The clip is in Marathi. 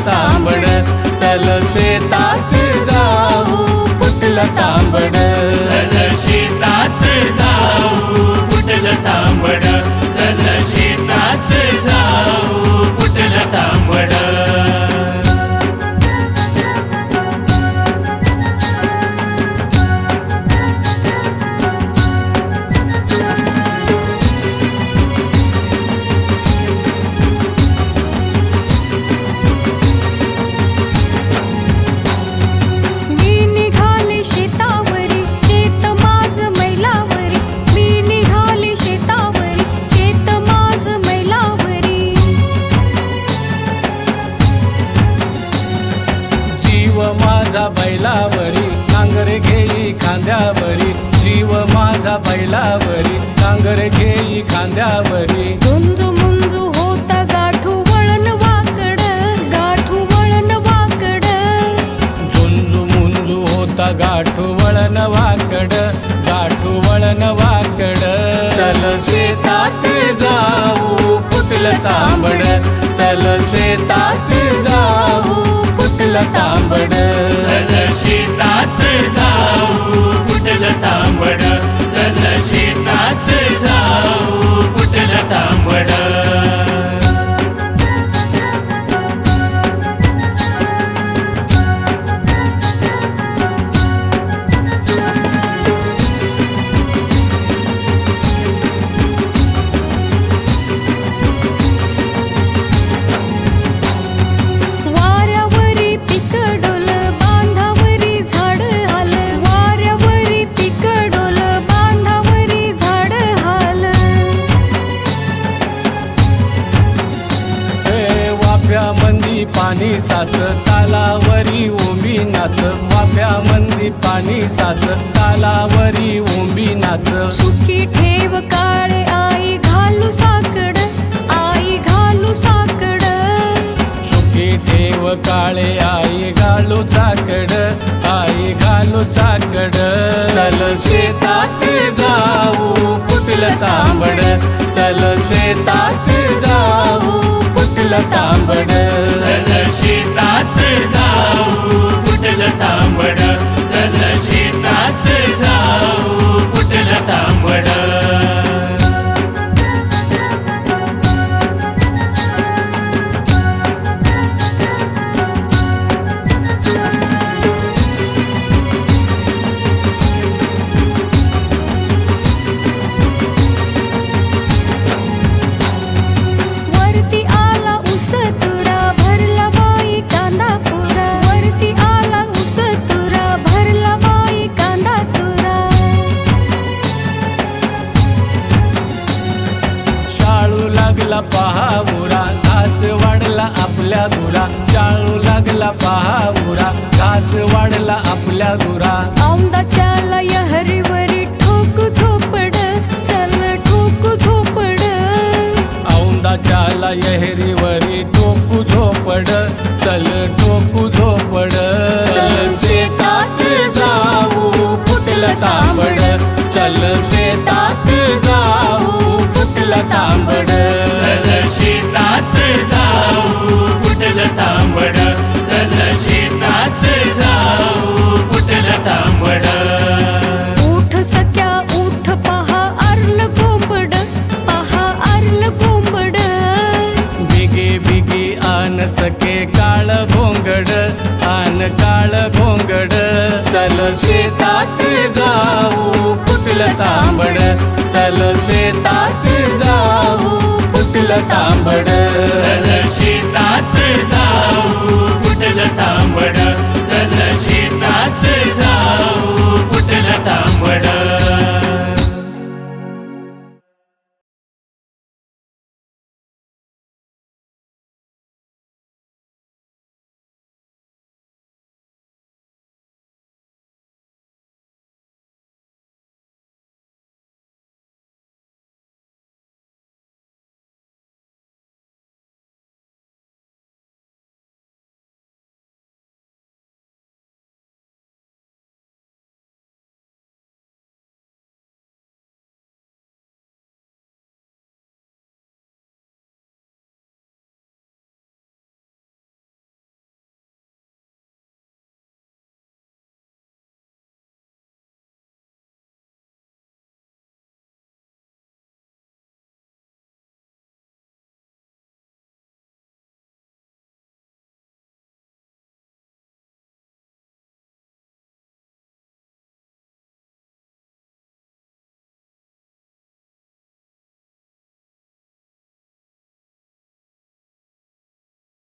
तांबड चल शेतात जाऊ. फुटलं तांबड? चल शेतात जाऊ. माझा बैलावरी नांगर घेई खांद्यावरी जीव माझा बैलावरी नांगर घेई खांद्यावरी. झुंजू मुंजू होता गाठू वळण वाकड गाठू वळण वाकड. झुंजू मुंजू होता गाठू वळण वाकड गाठू वळण वाकड. चल शेतात जाऊ फुटलं तांबड. चल शेतात तांबड. साच तालावरी ओंबी नाच वाफ्यामंदी पाणी साच तालावरी ओंबी नाच सुखी ठेव काळे आई घालू साकड आई घालू साकड. सुखी ठेव काळे आई घालू चाकड आई घालू चाकड चल शेतात जाऊ फुटलं तांबड. चल शेतात लागला पहावुरा घास वाढला आपल्या गुरा औंदाच्याला यहरीवरी ठोक झोपड चल ठोक झोपड. झोपड चल टोकू झोपड. चल शेतात जाऊ फुटलं तांबड. चल शेतात चके काळ भोंगड आन काळ भोंगड चल शेतात जाऊ फुटल तांबड. चल शेतात जाऊ फुटल तांबड. चल शेतात जाऊ फुटल तांबड. चल शेतात जाऊ फुटल तांबड.